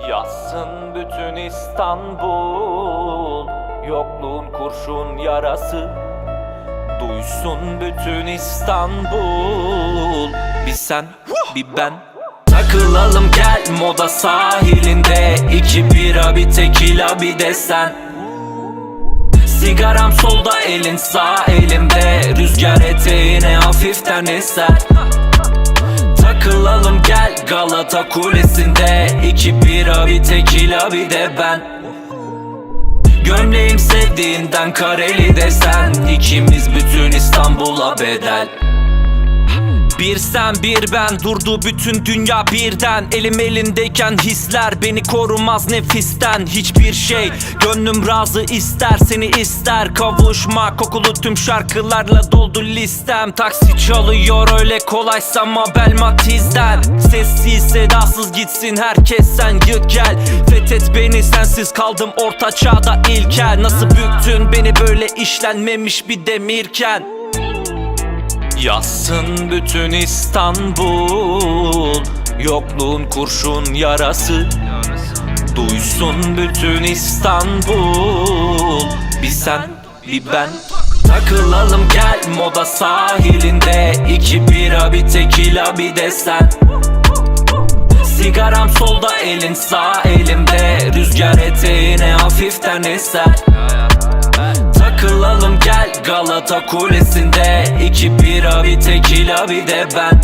Yazsın bütün İstanbul Yokluğun kurşun yarası. Duysun bütün İstanbul Bir sen bir ben. Takılalım gel moda sahilinde İki bira bir tekila bir de sen. Sigaram solda elin sağ elimde Rüzgar eteğine hafiften eser Galata Kulesi'nde İki bira bir tekila bir de ben. Gömleğim sevdiğinden kareli desen İkimiz bütün İstanbul'a bedel bir sen bir ben durdu bütün dünya birden. Elim elindeyken hisler beni korumaz nefisten. Hiçbir şey gönlüm razı ister seni ister. Kavuşma kokulu tüm şarkılarla doldu listem. Taksi çalıyor öyle kolaysam Mabel Matiz'den. Sessiz sedasız gitsin herkes sen yık gel. Fethet beni sensiz kaldım orta çağda ilkel. Nasıl büktün beni böyle işlenmemiş bir demirken Yazsın bütün İstanbul Yokluğun kurşun yarası. Duysun bütün İstanbul Bir sen bir ben. Takılalım gel moda sahilinde İki bira bir tekila bir de sen. Sigaram solda elin sağ elimde Rüzgar eteğine hafiften eser Galata Kulesi'nde İki bira bir tekila bir de ben.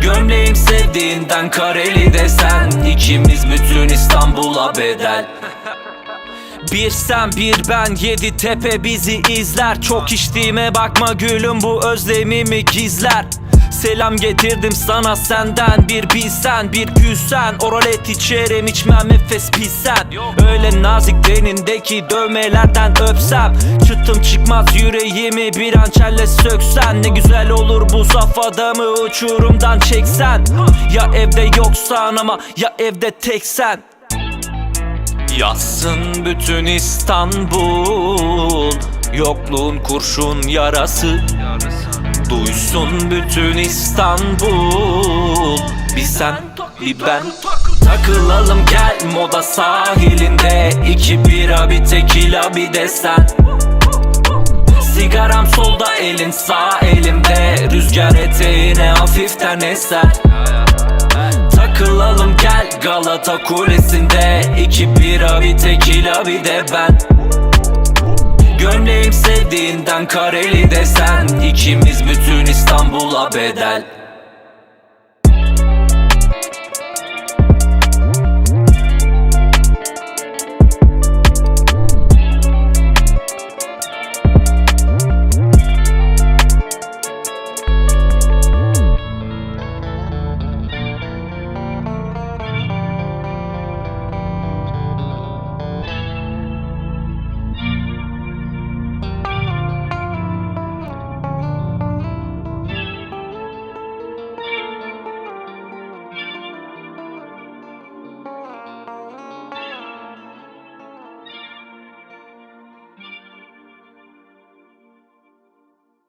Gömleğim sevdiğinden kareli desen İkimiz bütün İstanbul'a bedel. Bir sen bir ben yedi tepe bizi izler. Çok içtiğime bakma gülüm bu özlemimi gizler Selam getirdim sana senden bir bilsen bir gülsen. Oralet içerim içmem nefes pilsen Öyle nazik tenindeki dövmelerden öpsem. Çıttım çıkmaz yüreğimi bir hançerle söksen. Ne güzel olur bu saf adamı uçurumdan çeksen. Ya evde yoksan ama ya evde teksen. Yazsın bütün İstanbul Yokluğun kurşun yarası Duysun bütün İstanbul. Bir sen bir ben. Takılalım gel moda sahilinde. İki bira bir tekila bir de sen. Sigaram solda elin sağ elimde. Rüzgar eteğine hafiften eser. Takılalım gel Galata Kulesi'nde. İki bira bir tekila bir de ben Sevdiğinden kareli desen İkimiz bütün İstanbul'a bedel